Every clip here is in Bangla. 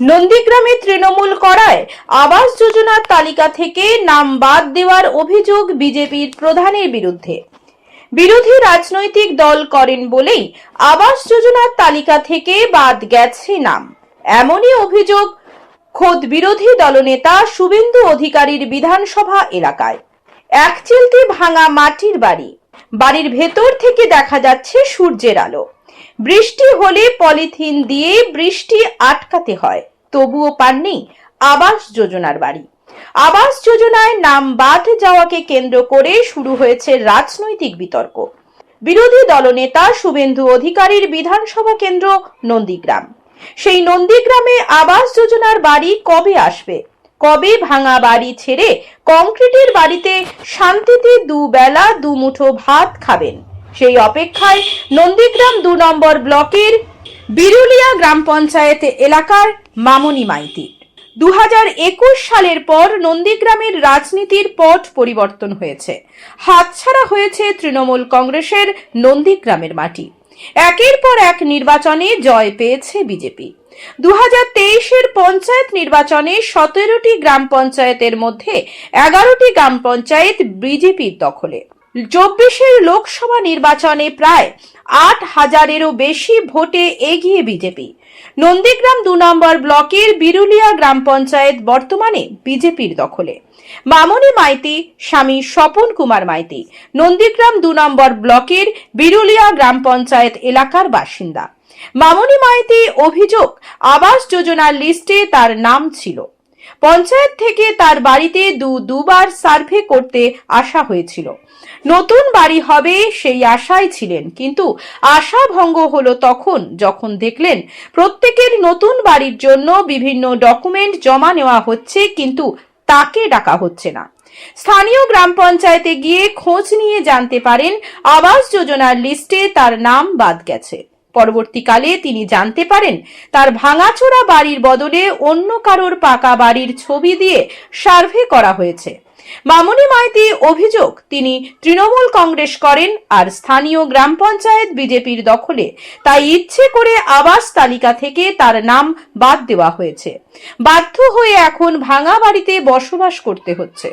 নন্দীগ্রামে তৃণমূল করায় আবাস যোজনার তালিকা থেকে নাম বাদ দেওয়ার অভিযোগ বিজেপির প্রধানের বিরুদ্ধে। বিরোধী রাজনৈতিক দল করেন বলেই আবাস যোজনার তালিকা থেকে বাদ গেছে নাম। এমনই অভিযোগ খোদ বিরোধী দলনেতা শুভেন্দু অধিকারীর বিধানসভা এলাকায়। এক চিলতে ভাঙা মাটির বাড়ি। বাড়ির ভেতর থেকে দেখা যাচ্ছে সূর্যের আলো। বৃষ্টি হলে পলিথিন দিয়ে বৃষ্টি আটকাতে হয়। তবুও পাননি আবাস যোজনার বাড়ি। আবাস যোজনায় নাম বাদ যাওয়াকে কেন্দ্র করে শুরু হয়েছে রাজনৈতিক বিতর্ক। বিরোধী দলনেতা শুভেন্দু অধিকারীর বিধানসভা কেন্দ্র নন্দীগ্রাম। সেই নন্দীগ্রামে আবাস যোজনার বাড়ি কবে আসবে? কবে ভাঙা বাড়ি ছেড়ে কংক্রিটের বাড়িতে শান্তিতে দুবেলা দুমুঠো ভাত খাবেন? সেই অপেক্ষায় নন্দীগ্রাম দু নম্বর ব্লকের বিরুলিয়া গ্রাম পঞ্চায়েত এলাকার মামনি মাইতি দু সালের পর নন্দীগ্রামের রাজনীতির পট পরিবর্তন হয়েছে। হাতছাড়া হয়েছে তৃণমূল কংগ্রেসের নন্দীগ্রামের মাটি। একের পর এক নির্বাচনে জয় পেয়েছে বিজেপি। দু হাজার তেইশের পঞ্চায়েত নির্বাচনে সতেরোটি গ্রাম পঞ্চায়েতের মধ্যে এগারোটি গ্রাম পঞ্চায়েত বিজেপির দখলে। চব্বিশের লোকসভা নির্বাচনে প্রায় আট হাজারেরও বেশি ভোটে এগিয়ে বিজেপি। নন্দীগ্রাম দু নম্বর ব্লকের বিরুলিয়া গ্রাম পঞ্চায়েত বর্তমানে বিজেপির দখলে। মামনি মাইতি, স্বামী স্বপন কুমার মাইতি, নন্দীগ্রাম দু নম্বর ব্লকের বিরুলিয়া গ্রাম পঞ্চায়েত এলাকার বাসিন্দা। মামনি মাইতি অভিযোগ, আবাস যোজনার লিস্টে তার নাম ছিল। পঞ্চায়েত থেকে তার বাড়িতে দু, দুবার সার্ভে করতে আসা হয়েছিল। নতুন বাড়ি হবে সেই আশায় ছিলেন, কিন্তু আশা ভঙ্গ হলো তখন যখন দেখলেন প্রত্যেকের নতুন বাড়ির জন্য বিভিন্ন ডকুমেন্ট জমা নেওয়া হচ্ছে, কিন্তু তাকে ডাকা হচ্ছে না। স্থানীয় গ্রাম পঞ্চায়েতে গিয়ে খোঁজ নিয়ে জানতে পারেন, আবাস যোজনার লিস্টে তার নাম বাদ গেছে। পরবর্তীকালে তিনি জানতে পারেন, তার ভাঙাচোরা বাড়ির বদলে অন্য কারোর পাকা বাড়ির ছবি দিয়ে সার্ভে করা হয়েছে। মামনি মাইতি অভিযোগ, তিনি তৃণমূল কংগ্রেস করেন আর স্থানীয় গ্রাম পঞ্চায়েত বিজেপির দখলে। তাই ইচ্ছে করে আবাস তালিকা থেকে তার নাম বাদ দেওয়া হয়েছে। বাধ্য হয়ে এখন ভাঙা বাড়িতে বসবাস করতে হচ্ছে।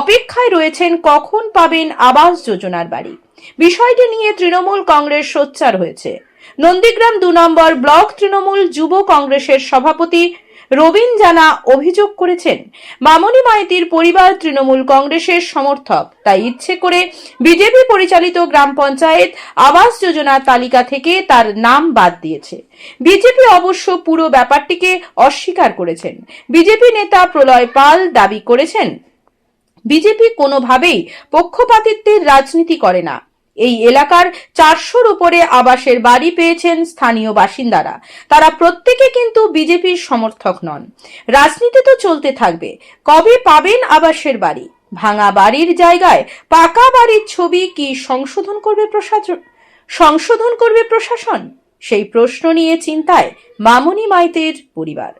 অপেক্ষায় রয়েছেন কখন পাবেন আবাস যোজনার বাড়ি। বিষয়টি নিয়ে তৃণমূল কংগ্রেস সোচ্চার হয়েছে। নন্দীগ্রাম দু নম্বর ব্লক তৃণমূল যুব কংগ্রেসের সভাপতি রবীন জানা অভিযোগ করেছেন, মামনি মাইতির পরিবার তৃণমূল কংগ্রেসের সমর্থক, তাই ইচ্ছে করে বিজেপি পরিচালিত গ্রাম পঞ্চায়েত আবাস যোজনার তালিকা থেকে তার নাম বাদ দিয়েছে। বিজেপি অবশ্য পুরো ব্যাপারটিকে অস্বীকার করেছেন। বিজেপি নেতা প্রলয় পাল দাবি করেছেন, বিজেপি কোনোভাবেই পক্ষপাতিত্বের রাজনীতি করে না। এই এলাকার চারশোর উপরে আবাসের বাড়ি পেয়েছেন স্থানীয় বাসিন্দারা। তারা প্রত্যেকে কিন্তু বিজেপির সমর্থক নন। রাজনীতি তো চলতে থাকবে। কবে পাবেন আবাসের বাড়ি? ভাঙা বাড়ির জায়গায় পাকা বাড়ির ছবি কি সংশোধন করবে প্রশাসন সংশোধন করবে প্রশাসন? সেই প্রশ্ন নিয়ে চিন্তায় মামনি মাইতের পরিবার।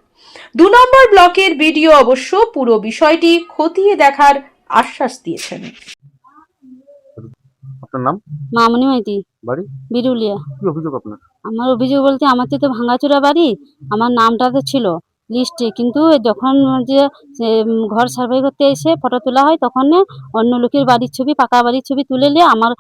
দু নম্বর ব্লকের বিডিও অবশ্য পুরো বিষয়টি খতিয়ে দেখার আশ্বাস দিয়েছেন। আপনার নাম? মামনি মাইতি। বাড়ি? বিরুলিয়া। কি অভিযোগ আপনার? আমার অভিযোগ বলতে আমার তো ভাঙাচোরা বাড়ি আমার নামটা তো ছিল লিস্টে কিন্তু যখন যে ঘর সার্ভে করতে এসে ফটো তোলা হয় তখন অন্য লোকের বাড়ির ছবি পাকা বাড়ির ছবি তুলে নিয়ে আমার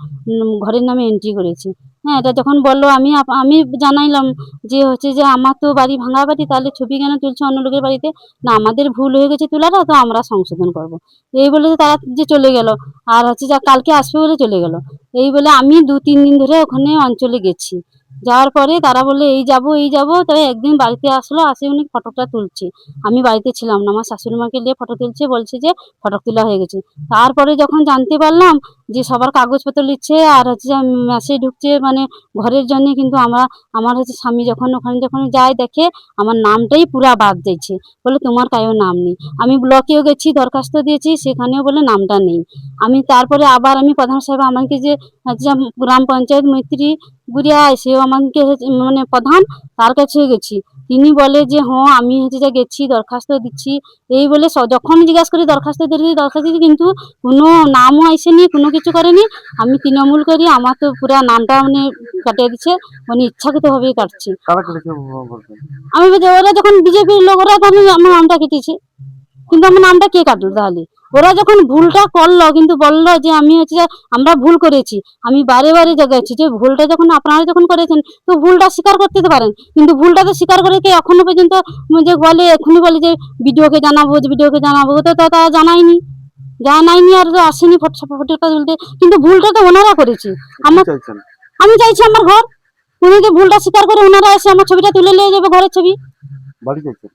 ঘরের নামে এন্ট্রি করেছি। হ্যাঁ তো যখন বলল, আমি আমি জানাইলাম যে হচ্ছে যে আমার তো বাড়ি ভাঙা বাড়ি, তাহলে ছবি কেন তুলছে অন্য লোকের বাড়িতে? না, আমাদের ভুল হয়ে গেছে তোলাটা, তো আমরা সংশোধন করব। এই বলে তারা যে চলে গেল। আর হচ্ছে যা কালকে আসবে বলে চলে গেল। এই বলে আমি দু তিন দিন ধরে ওখানে অঞ্চলে গেছি। যাওয়ার পরে তারা বললে, এই যাব এই যাব। তাই একদিন বাড়িতে আসলো, আসে উনি ফটোটা তুলছে। আমি বাড়িতে ছিলাম না, আমার শাশুড়ি মাকে নিয়ে ফটো তুলছে, বলছে যে ফটো তোলা হয়ে গেছে। তারপরে যখন জানতে পারলাম যে সবার কাগজপত্র নিচ্ছে আর হচ্ছে মেসেজ ঢুকছে মানে ঘরের জন্য কিন্তু আমরা, আমার হচ্ছে স্বামী যখন ওখানে যখন যায় দেখে, আমার নামটাই পুরা বাদ দিয়েছে। বলে তোমার কায়ও নাম নেই। আমি ব্লকেও গেছি, দরখাস্ত দিয়েছি, সেখানেও বলে নামটা নেই। আমি তারপরে আবার আমি প্রধান সাহেব আমাকে যে গ্রাম পঞ্চায়েত মৈত্রী গুড়িয়া সেও আমাকে মানে প্রধান তার কাছে গেছি। তিনি বলে যে হ্যাঁ আমি হচ্ছে যে গেছি দরখাস্ত দিচ্ছি। এই বলে স- যখন জিজ্ঞাসা করি দরখাস্ত দিচ্ছি দরখাস্ত দিচ্ছি কিন্তু কোনো নামও আসেনি কোনো কিছু করেনি। আমি তৃণমূল করি আমার তো পুরো নামটা মানে কাটিয়ে দিচ্ছে মানে ইচ্ছাকৃতভাবেই কাটছি। আমি ওরা যখন বিজেপির লোক ওরা তাহলে আমার নামটা কেটেছে। কিন্তু আমার নামটা কে কাটলো তাহলে? ওরা যখন ভুলটা করল কিন্তু বলল যে আমি হচ্ছে যে আমরা ভুল করেছি। আমি বারে বারে জাগাচ্ছি যে ভুলটা যখন আপনারা যখন করেছেন তো ভুলটা স্বীকার করতে পারেন। কিন্তু ভুলটা তো স্বীকার করে কে? এখনও পর্যন্ত যে বলে এখনই বলে যে ভিডিওকে জানাব ভিডিওকে জানাব তো তা জানাইনি জানাইনি আর তো আসেনি ফটো ফটোটা তুলতে কিন্তু ভুলটা তো ওনারা করেছে। আমার আমি চাইছি আমার ঘর। উনি যে ভুলটা স্বীকার করে ওনারা এসে আমার ছবিটা তুলে নিয়ে যাবে ঘরের ছবি। বাড়ি চাইছেন?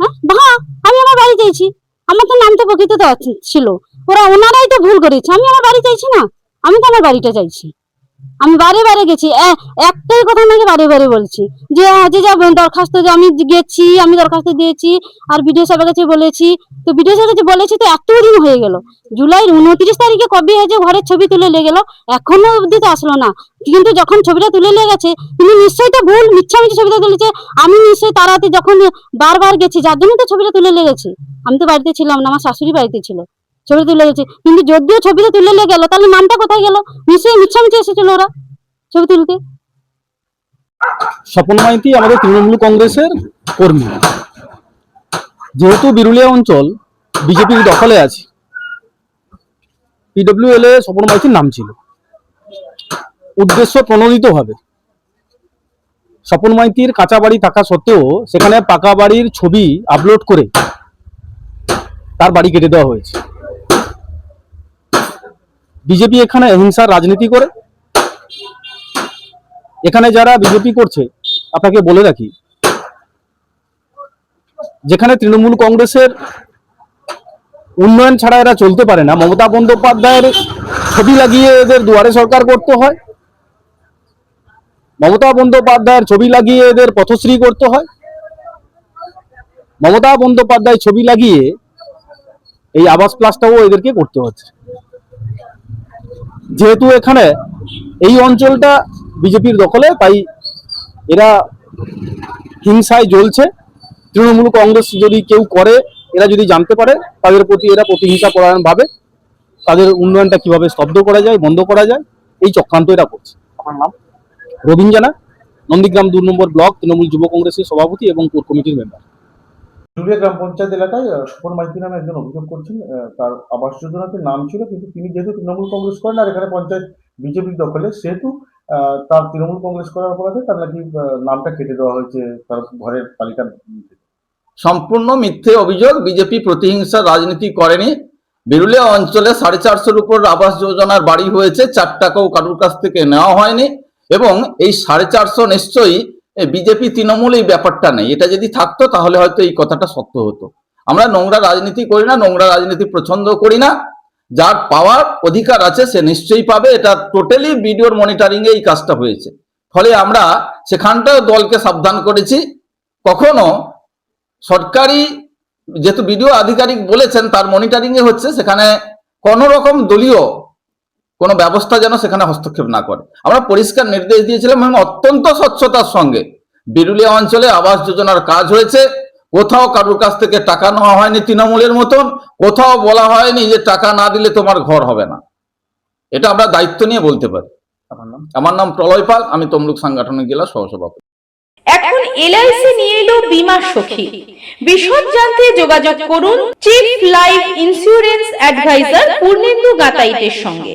হ্যাঁ? হ্যাঁ, আমি আমার বাড়ি চাইছি। আমার তো নাম তো প্রকৃত ছিল। ওরা ওনারাই তো ভুল করেছে। আমি আমার বাড়ি চাইছি না। আমি তো আমার বাড়িটা চাইছি। আমি বারে বারে গেছি। একটাই কথা নাকি বারে বারে বলছি? যে আহ, যে যা দরখাস্ত যে আমি গেছি আমি দরখাস্ত দিয়েছি আর বিডিও সাহেবের কাছে বলেছি। তো বিডিও সাহেবের কাছে বলেছি তো এত দিন হয়ে গেল। জুলাই উনত্রিশ তারিখে কবে হয়েছে ঘরের ছবি তুলে নিয়ে গেল এখনও অবধি তো আসলো না। কিন্তু যখন ছবিটা তুলে নিয়ে গেছে তিনি নিশ্চয়ই তো ভুল মিথ্যামিথ্যা ছবিটা তুলেছে। আমি নিশ্চয়ই তারাতে যখন বারবার গেছি যার জন্য তো ছবিটা তুলে লেগেছে আমি তো বাড়িতে ছিলাম না আমার শাশুড়ি বাড়িতে ছিল। ছবি তুলে গেছে কিন্তু যদিও ছবিটা তুলে লেগে গেল, তাহলে নামটা কোথায় গেল? নিশ্চয়ই মিথ্যামিথ্যা এসেছিল ওরা ছবি তুলতে। স্বপন মাইতি আমাদের তৃণমূল কংগ্রেসের কর্মী। যেহেতু বিরুলিয়া অঞ্চল বিজেপির দখলে আছে পিডব্লিউএল এ স্বপন মাইতির নাম ছিল। উদ্দেশ্য প্রণোদিত প্রণোদিতভাবে। স্বপন মাইতির কাঁচা বাড়ি থাকা সত্ত্বেও সেখানে পাকা বাড়ির ছবি আপলোড করে তার বাড়ি কেটে দেওয়া হয়েছে। বিজেপি এখানে হিংসার রাজনীতি করে? এখানে যারা বিজেপি করছে, আপনাকে বলে রাখি, যেখানে তৃণমূল কংগ্রেসের উন্নয়ন ছাড়া এরা চলতে পারে না। মমতা বন্দ্যোপাধ্যায়ের ছবি লাগিয়ে এদের দুয়ারে সরকার করতে হয়। মমতা বন্দ্যোপাধ্যায়ের ছবি লাগিয়ে এদের পথশ্রী করতে হয়। মমতা বন্দ্যোপাধ্যায় ছবি লাগিয়ে এই আবাস প্লাসটাও এদেরকে করতে হচ্ছে। যেহেতু এখানে এই অঞ্চলটা বিজেপির দখলে তাই এরা হিংসায় জ্বলছে। তৃণমূল কংগ্রেস যদি কেউ করে এরা যদি জানতে পারে তাদের প্রতি এরা প্রতিহিংসা পরায়ণ ভাবে তাদের উন্নয়নটা কীভাবে স্তব্ধ করা যায় বন্ধ করা যায় এই চক্রান্ত এরা করছে। আপনার নাম? রবীন জানা নন্দীগ্রাম দু নম্বর ব্লক তৃণমূল যুব কংগ্রেসের সভাপতি এবং কোর কমিটির মেম্বার। জুলিয়া গ্রাম পঞ্চায়েত এলাকায় সুপন মাইতি নামে একজন অভিযোগ করছেন তার আবাস যোজনাতে নাম ছিল, কিন্তু তিনি যেহেতু তৃণমূল কংগ্রেস করেন আর এখানে পঞ্চায়েত বিজেপির দখলে, সেহেতু তার তৃণমূল কংগ্রেস করার অপরাধে তার নাকি নামটা কেটে দেওয়া হয়েছে তার ঘরের তালিকা সম্পূর্ণ মিথ্যে অভিযোগ বিজেপি প্রতিহিংসার রাজনীতি করেনি। বিরুলিয়া অঞ্চলে সাড়ে চারশোর উপর আবাস যোজনার বাড়ি হয়েছে চার টাকাও কারুর কাছ থেকে নেওয়া হয়নি। এবং এই সাড়ে চারশো নিশ্চয়ই বিজেপি তৃণমূল এই ব্যাপারটা নেই। এটা যদি থাকতো, তাহলে হয়তো এই কথাটা সত্য হতো। আমরা নোংরা রাজনীতি করি না, নোংরা রাজনীতি পছন্দ করি না। যার পাওয়ার অধিকার আছে, সে নিশ্চয়ই পাবে। এটা টোটালি ভিডিওর মনিটরিং এই কাজটা হয়েছে। ফলে আমরা সেখানটাও দলকে সাবধান করেছি। কখনো সরকারি যেহেতু বিডিও আধিকারিক বলেছেন, তার মনিটরিং এ হচ্ছে, সেখানে কোনো রকম দলীয় কোনো ব্যবস্থা যেন সেখানে হস্তক্ষেপ না করে। আমরা পরিষ্কার নির্দেশ দিয়েছিলাম এবং অত্যন্ত স্বচ্ছতার সঙ্গে। বিরুলিয়া অঞ্চলে আবাস যোজনার কাজ হয়েছে। কোথাও কারোর কাছ থেকে টাকা নেওয়া হয়নি তৃণমূলের মতন। কোথাও বলা হয়নি যে টাকা না দিলে তোমার ঘর হবে না। এটা আমরা দায়িত্ব নিয়ে বলতে পারি। আপনার নাম? আমার নাম প্রলয় পাল আমি তমলুক সাংগঠনিক জেলা সহসভাপতি। এখন এলআইসি নিয়ে এলো বীমা সখী। বিশদ জানতে যোগাযোগ করুন chief life insurance advisor Purnendu গাতাইতের সঙ্গে।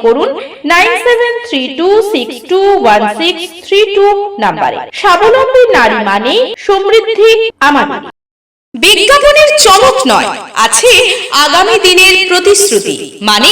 করুন nine seven three two six two one six three two নাম্বারে। স্বাবলম্বী নারী মানে সমৃদ্ধি আমাদের বিজ্ঞাপনের চমক নয়, আছে আগামী দিনের প্রতিশ্রুতি মানে